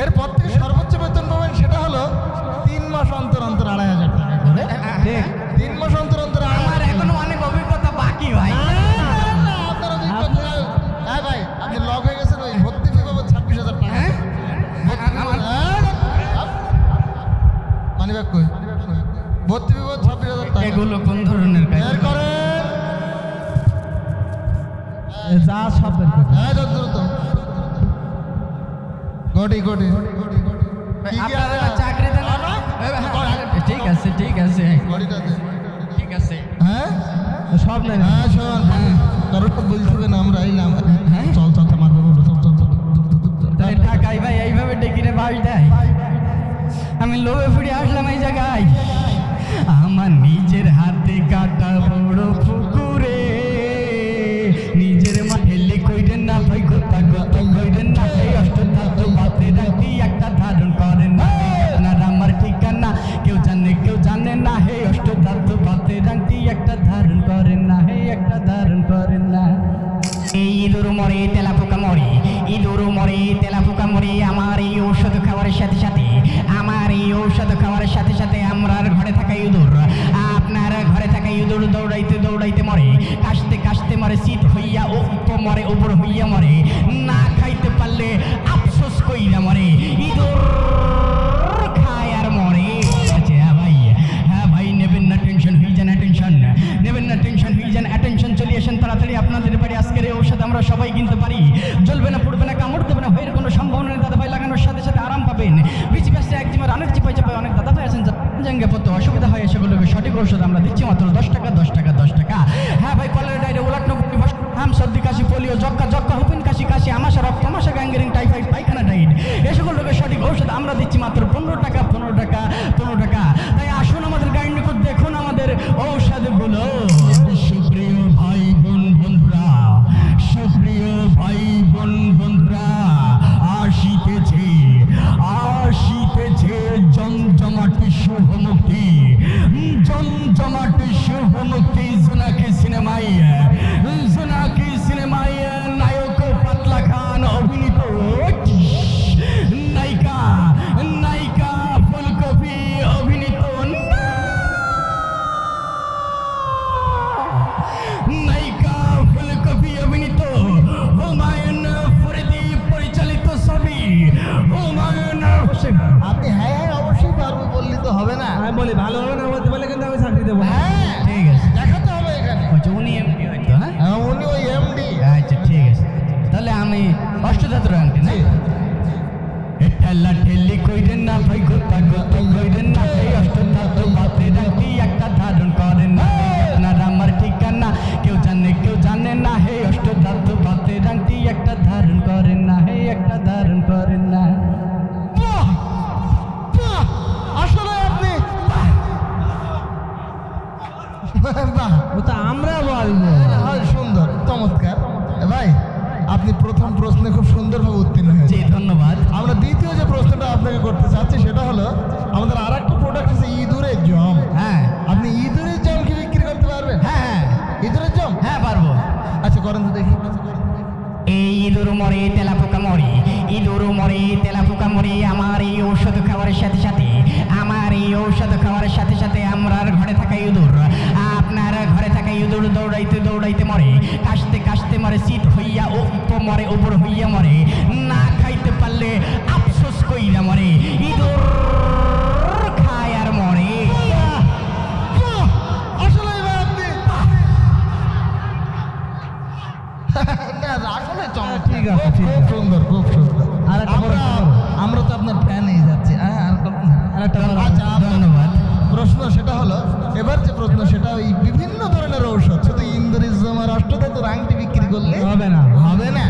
এরপর থেকে সর্বোচ্চ বেতন পাবেন সেটা হলো তিন মাস অন্তর অন্তর আড়াই হাজার টাকা করে। তিন মাস অন্তর অন্তর আমার এখনও অনেক অভিজ্ঞতা বাকি ভাই। আপনার অভিজ্ঞতা হ্যাঁ ভাই আপনি লক হয়ে গেছেন ওই ভর্তি ফি ছাব্বিশ হাজার টাকা। হ্যাঁ? কই? ভর্তি ফি ছাব্বিশ হাজার টাকা। এগুলো কোন ধরনের কাজ? বের করেন। যা সব বের। হ্যাঁ যত দ্রুত। দেন আনা? ঠিক আছে ঠিক আছে। ঠিক আছে। হ্যাঁ? সব নেই না। হ্যাঁ শোন কারোর তো আমরা হ্যাঁ? চল চল তাই ভাই এইভাবে বাস দেয়। আমি লোভে ফিরে আসলাম এই জায়গায়। আমার নিজের হাতে কাটা বড় পুকুরে ধারণ করেন না, হে একটা ধারণ করেন না। ইঁদুর মরে, তেলা পোকা মরে, ইঁদুর মরে, তেলা পোকা মরে, আমার এই ঔষধ খাওয়ার সাথে সাথে, আমার এই ঔষধ খাওয়ার সাথে সাথে আমরার ঘরে থাকা ইঁদুর, আপনার ঘরে থাকা ইঁদুর দৌড়াইতে দৌড়াইতে মরে, কাশতে কাশতে মরে, শীত হইয়া উপ মরে, উপর হইয়া মরে, না খাইতে পারলে আফসোস কইরা মরে। আমরা সবাই কিনতে পারি। জ্বলবে না, পড়বে না, কামড় দেবে না ভয়ের কোনো সম্ভাবনা নেই দাদা ভাই লাগানোর সাথে সাথে আরাম পাবেন। বিচি পাশে একজিমার অনেক চিপাই চাপাই অনেক দাদা ভাই আছেন জাঙ্গে পত্র অসুবিধা হয় সেগুলোকে সঠিক ঔষধ আমরা দিচ্ছি মাত্র দশ টাকা দশ টাকা দশ টাকা। হ্যাঁ ভাই, কলের ডাইরে উলাট নব্বই হাম, সর্দি, কাশি, পোলিও জক্কা জক্কা হুপিন, কাশি কাশি, আমাশা, রক্ত, আমাশা গ্যাঙ্গেরিং টাইফয়েড, পায়খানা ডাইড এ সকল রোগের সঠিক ঔষধ আমরা দিচ্ছি মাত্র পনেরো টাকা পনেরো টাকা পনেরো টাকা। তাই আসুন আমাদের গাইড নিকট দেখুন আমাদের ঔষধগুলো না হে একটা ধারণ করেন না। বাহ! বাহ! আসলে আপনি ও তো আমরা বলব সুন্দর চমৎকার। ভাই আপনি প্রথম প্রশ্নে খুব সুন্দরভাবে উত্তীর্ণ হয়েছে ধন্যবাদ। আমরা দ্বিতীয় যে প্রশ্নটা আপনাকে করতে চাচ্ছি সেটা হলো আমাদের আর একটা প্রোডাক্ট আছে ইঁদুরের জম। হ্যাঁ। আপনি ইঁদুরের জম কি বিক্রি করতে পারবেন? হ্যাঁ ইঁদুরের জম? হ্যাঁ পারব। আচ্ছা করেন তো দেখি। এই ইঁদুর মরে মরে আমার এই ঔষধ খাওয়ার সাথে সাথে আমার এই ঔষধ খাওয়ার সাথে সাথে আমরার ঘরে থাকা ইঁদুর। আপনার ঘরে থাকা ইঁদুর দৌড়াইতে দৌড়াইতে মরে কাশতে কাশতে মরে শীত হইয়া উপ মরে উপর হইয়া মরে না খাইতে পারলে আফসোস কইরা মরে ইঁদুর খায় আর মরে। না, আসলে চমৎকার। ঠিক আছে, ধন্যবাদ। প্রশ্ন সেটা হলো এবার যে প্রশ্ন সেটা ওই বিভিন্ন ধরনের ঔষধ শুধু ইন্দোরিজম আর অষ্টধাতুর আংটি বিক্রি করলে? হবে না। হবে না।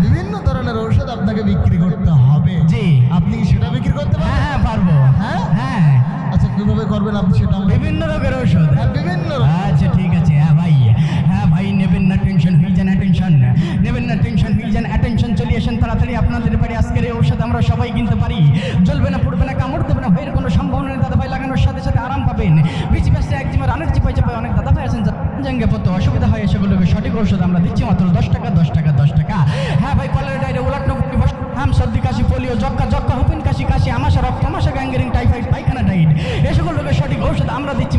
বিভিন্ন ধরনের ঔষধ আপনাকে বিক্রি করতে হবে। জি। আপনি সেটা বিক্রি করতে হ্যাঁ পারবেন? হ্যাঁ পারব। হ্যাঁ? হ্যাঁ। আচ্ছা কীভাবে করবেন আপনি সেটা বিভিন্ন রোগের ঔষধ। হ্যাঁ, বিভিন্ন। আচ্ছা ঠিক তাড়াতাড়ি আপনাদের বাড়ি আজকের এই ঔষধ আমরা সবাই কিনতে পারি। জ্বলবে না, পড়বে না, কামড় দেবে না ভয়ের কোনো সম্ভাবনা নেই দাদা ভাই লাগানোর সাথে সাথে আরাম পাবেন। বিচি পাশে একজিমা রানের চিপাই চাপায় অনেক দাদা ভাই আছেন জঙ্গে পড়তে অসুবিধা হয়, সেগুলোকে সঠিক ঔষধ আমরা দিচ্ছি মাত্র দশ টাকা দশ টাকা দশ টাকা। হ্যাঁ ভাই কলের ডাইরে উলাট নবুকি হাম, সর্দি, কাশি, পোলিও জক্কা জক্কা হুপিন, কাশি কাশি, আমাশা রক্ত আমাশা গ্যাঙ্গেরিং টাইফাইড পায়খানা ডাইট এসব লোকের সঠিক ঔষধ আমরা দিচ্ছি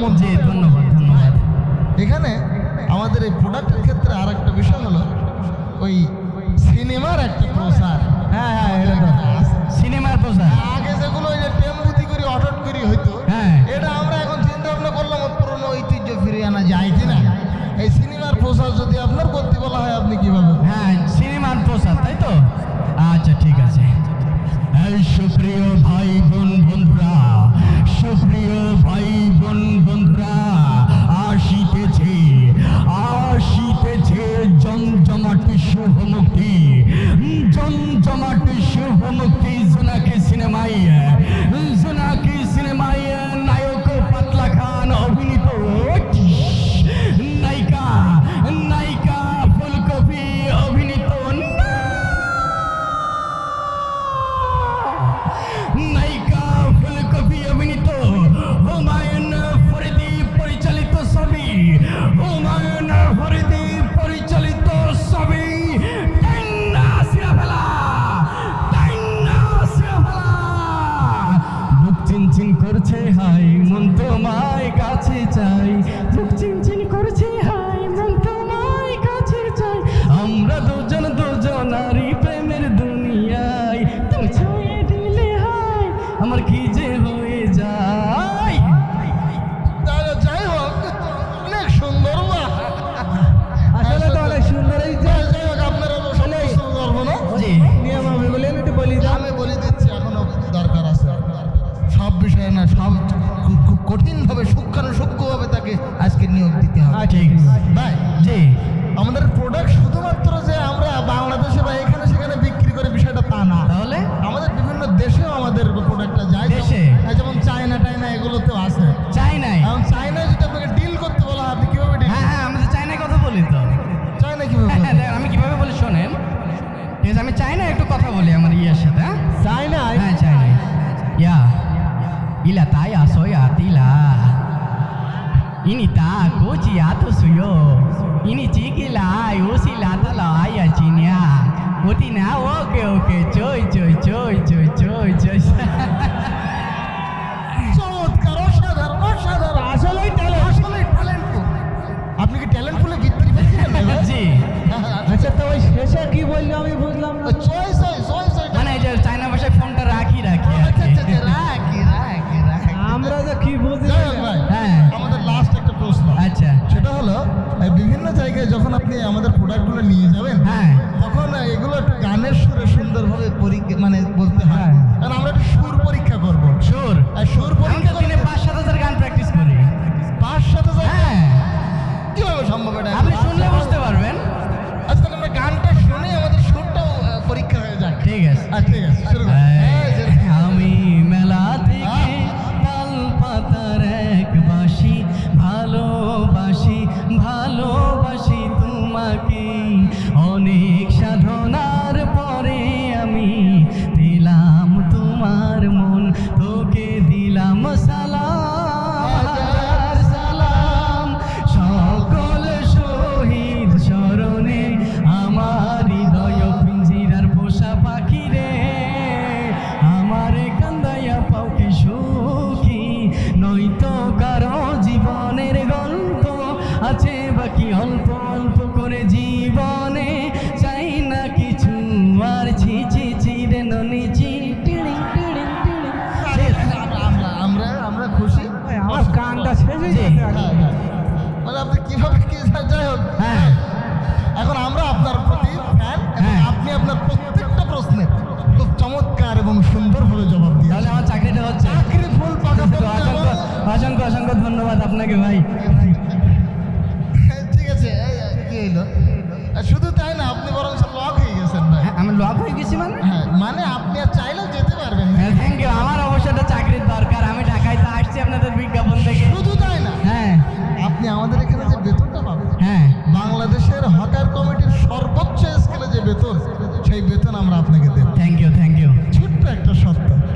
মত জি ধন্যবাদ ধন্যবাদ। এখানে আমাদের এই প্রোডাক্টের ক্ষেত্রে আর একটা বিষয় হলো ওই সিনেমার একটা প্রসার হ্যাঁ হ্যাঁ এটা তো সিনেমার প্রসার হ্যাঁ, আপনাকে আজকে নিয়োগ দিতে হবে। আচ্ছা, ঠিক ভাই জি। আমাদের প্রোডাক্ট শুধুমাত্র যে আমরা বাংলাদেশে বা এখানে সেখানে বিক্রি করে বিষয়টা তা না। তাহলে? আমাদের বিভিন্ন দেশেও আমাদের প্রোডাক্টটা যায়। দেশে? হ্যাঁ, যেমন চায়না টাইনা এগুলো তো আছে। চায়নায় এখন চায়নায় যদি আপনাকে ডিল করতে বলা আপনি কীভাবে ডিল হ্যাঁ হ্যাঁ আমাদের চায়নায় কথা বলি তো। চায়না কীভাবে হ্যাঁ, আমি কীভাবে বলি শোনেন। ঠিক আছে আমি চায়না একটু কথা বলি আমার ইয়ের সাথে হ্যাঁ? চায়নায় হ্যাঁ চায়না ইয়া। ইলা তাই আসো ইয়া তিলা। ಇನಿತ ಕೋಚಿ ಆತು ಸುಯೋ ಇನಿ ಚೀಕಿಲ್ಲ ಯೋಸಿ ಲಾತಲ ಆಯ ಚೀನ್ಯ ಓಟಿನ ಓಕೆ ಓಕೆ ಚೋಯ್ ಚೋಯ್ ಚೋಯ್ ಚೋಯ್ ಚೋಯ್ ಚೋಯ್ ಚೋಯ್ পরীক্ষা মানে হ্যাঁ, হ্যাঁ, হ্যাঁ। মানে আপনি কীভাবে কি যাই হোক। এখন আমরা আপনার প্রতি আপনি আপনার প্রত্যেকটা প্রশ্নে খুব চমৎকার এবং সুন্দরভাবে জবাব দিয়ে তাহলে আমার চাকরিটা হচ্ছে। চাকরি ফুল পাকা অসংখ্য অসংখ্য ধন্যবাদ আপনাকে ভাই।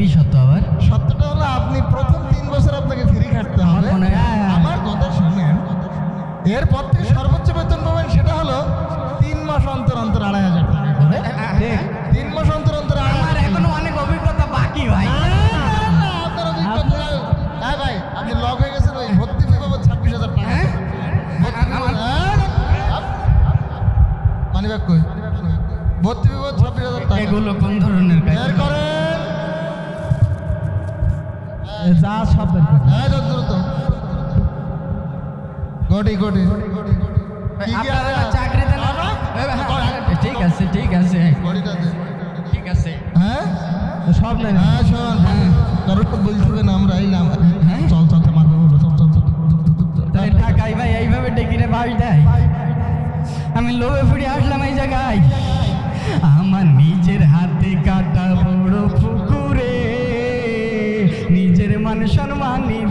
কি সত্য আবার? সত্যটা হলো আপনি প্রথম তিন বছর আপনাকে ফ্রি খাটতে হবে। মনে আমার কথা শুনেন। এরপর থেকে সর্বোচ্চ বেতন পাবেন সেটা হলো তিন মাস অন্তর অন্তর আড়াই হাজার টাকা তিন মাস অন্তর অন্তর আমার এখনও অনেক অভিজ্ঞতা বাকি ভাই। আপনার অভিজ্ঞতা হ্যাঁ ভাই আপনি লক হয়ে গেছেন ওই ভর্তি ফি ছাব্বিশ হাজার টাকা। হ্যাঁ? ভর্তি কই? ফি ছাব্বিশ হাজার টাকা। এগুলো কোন ধরনের যা সব। হ্যাঁ গটি গটি। ঠিক আছে ঠিক আছে। ঠিক আছে। হ্যাঁ? সব নেই হ্যাঁ কারোর তো আমরা? চল চল বলো চল চল। তাই ভাই এইভাবে ডেকিনে বাস দেয়। আমি লোভে ফিরে আসলাম এই জায়গায়। আমার নিজের হাতে কাটা বড় পুকুরে। নিজের মান সম্মানই দিয়ে